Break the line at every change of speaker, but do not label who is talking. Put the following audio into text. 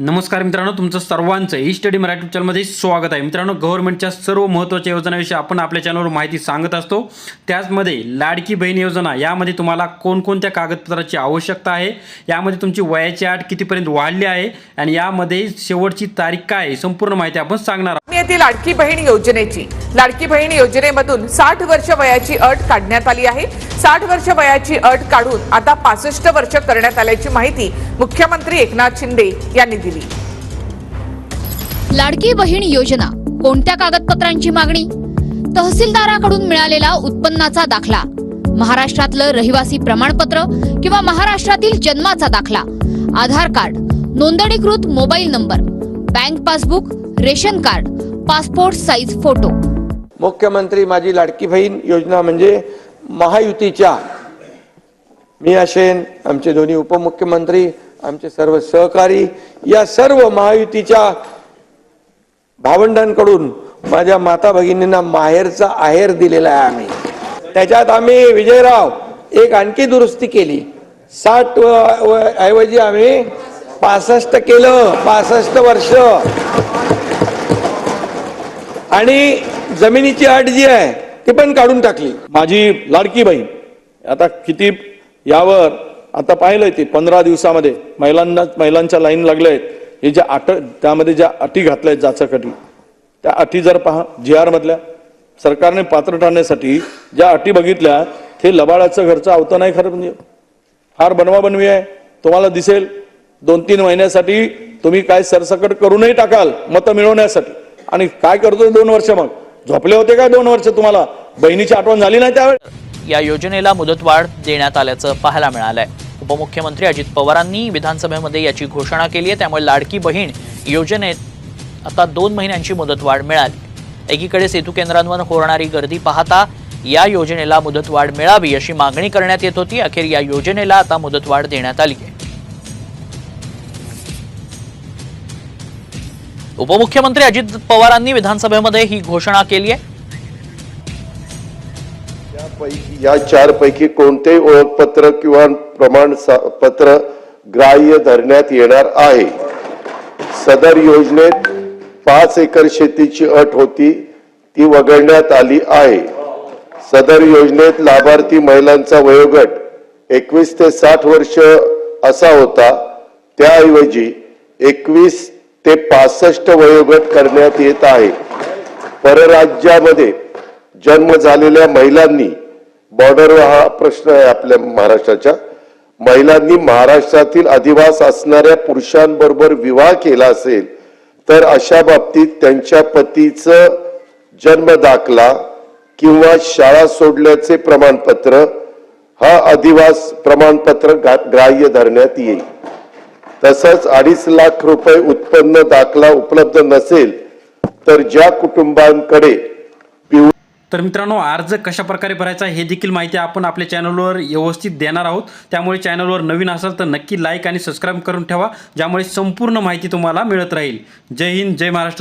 नमस्कार मित्रांनो तुमचं सर्वांचं ई स्टडी मराठी चॅनलमध्ये स्वागत आहे. मित्रांनो गव्हर्नमेंटच्या सर्व महत्त्वाच्या योजनाविषयी आपण आपल्या चॅनलवर माहिती सांगत असतो. त्याचमध्ये लाडकी बहीण योजना यामध्ये तुम्हाला कोणकोणत्या कागदपत्राची आवश्यकता आहे? यामध्ये तुमची वयाची आठ कितीपर्यंत वाढली आहे? आणि यामध्ये शेवटची तारीख काय आहे? संपूर्ण माहिती आपण सांगणार आहोत.
लाडकी बहीण योजनेची. लाडकी बहीण योजनेमधून साठ वर्ष वयाची अट काढण्यात आली आहे. साठ वर्ष वयाची अट काढून आता पासष्ट वर्ष करण्यात आल्याची माहिती मुख्यमंत्री एकनाथ शिंदे यांनी दिली.
लाडकी बहीण योजना कोणत्या कागदपत्रांची मागणी? तहसीलदाराकडून मिळालेला उत्पन्नाचा दाखला महाराष्ट्रातलं रहिवासी प्रमाणपत्र किंवा महाराष्ट्रातील जन्माचा दाखला आधार कार्ड नोंदणीकृत mobile number bank passbook ration card passport size photo.
मुख्यमंत्री माझी लाडकी बहीण योजना म्हणजे महायुतीच्या मी असेन आमचे दोन्ही उपमुख्यमंत्री आमचे सर्व सहकारी या सर्व महायुतीच्या भावंडांकडून माझ्या माता भगिनींना माहेरचा आहेर दिलेला आहे आम्ही. त्याच्यात आम्ही विजयराव एक आणखी दुरुस्ती केली. साठ ऐवजी आम्ही पासष्ट केलं. पासष्ट वर्ष आणि जमिनीची अट जी आहे ती पण काढून टाकली.
माझी लाडकी बहीण आता किती यावर आता पाहिलंय ते पंधरा दिवसामध्ये महिलांना महिलांच्या लाईन लागल्या आहेत. हे ज्या अट त्यामध्ये ज्या अटी घातल्या आहेत जाचक त्या अटी जर पहा जी आर मधल्या सरकारने पात्र ठरण्यासाठी ज्या अटी बघितल्या ते लबाळाचं घरचं आवतं नाही खरं म्हणजे. फार बनवाबनवी आहे तुम्हाला दिसेल दोन तीन महिन्यासाठी तुम्ही काय सरसकट करूनही टाकाल मतं मिळवण्यासाठी. आणि काय करतो दोन वर्ष मग? झोपले होते काय दोन वर्ष तुम्हाला? बहिणीची आठवण झाली नाही त्यावेळेस?
या योजनेला मुदतवाढ देण्यात आल्याचं पाहायला मिळालंय. उपमुख्यमंत्री अजित पवारांनी विधानसभेमध्ये याची घोषणा केली आहे. त्यामुळे लाडकी बहीण योजनेत आता दोन महिन्यांची मुदतवाढ मिळाली. एकीकडे सेतू केंद्रांवर होणारी गर्दी पाहता या योजनेला मुदतवाढ मिळावी अशी मागणी करण्यात येत होती. अखेर या योजनेला आता मुदतवाढ देण्यात आली आहे. उपमुख्यमंत्री अजित पवारांनी विधानसभेमध्ये ही घोषणा केली आहे.
या चार पैकी कोणतेही ओळखपत्र किंवा प्रमाणपत्र ग्राह्य धरण्यात येणार आहे. सदर योजनेत पाच एकर शेतीची अट होती ती वगळण्यात आली आहे. सदर योजनेत लाभार्थी महिलांचा वयोगट एकवीस ते साठ वर्ष असा होता. त्याऐवजी एकवीस ते पासष्ट वयोगट करण्यात येत आहे. परराज्यामध्ये जन्म झालेल्या महिलांनी बॉर्डरवर हा प्रश्न आहे आपल्या महाराष्ट्राच्या महिलांनी महाराष्ट्रातील अधिवास असणाऱ्या पुरुषांबरोबर विवाह केला असेल तर अशा बाबतीत त्यांच्या पतीचं जन्म दाखला किंवा शाळा सोडल्याचे प्रमाणपत्र हा अधिवास प्रमाणपत्र ग्राह्य धरण्यात येईल. तसंच अडीच लाख रुपये उत्पन्न दाखला उपलब्ध नसेल तर ज्या कुटुंबांकडे
तर मित्रांनो अर्ज कशा प्रकारे भरायचा हे देखील माहिती आपण आपल्या चॅनलवर व्यवस्थित देणार आहोत. त्यामुळे चॅनलवर नवीन असाल तर नक्की लाईक आणि सबस्क्राईब करून ठेवा ज्यामुळे संपूर्ण माहिती तुम्हाला मिळत राहील. जय हिंद जय महाराष्ट्र.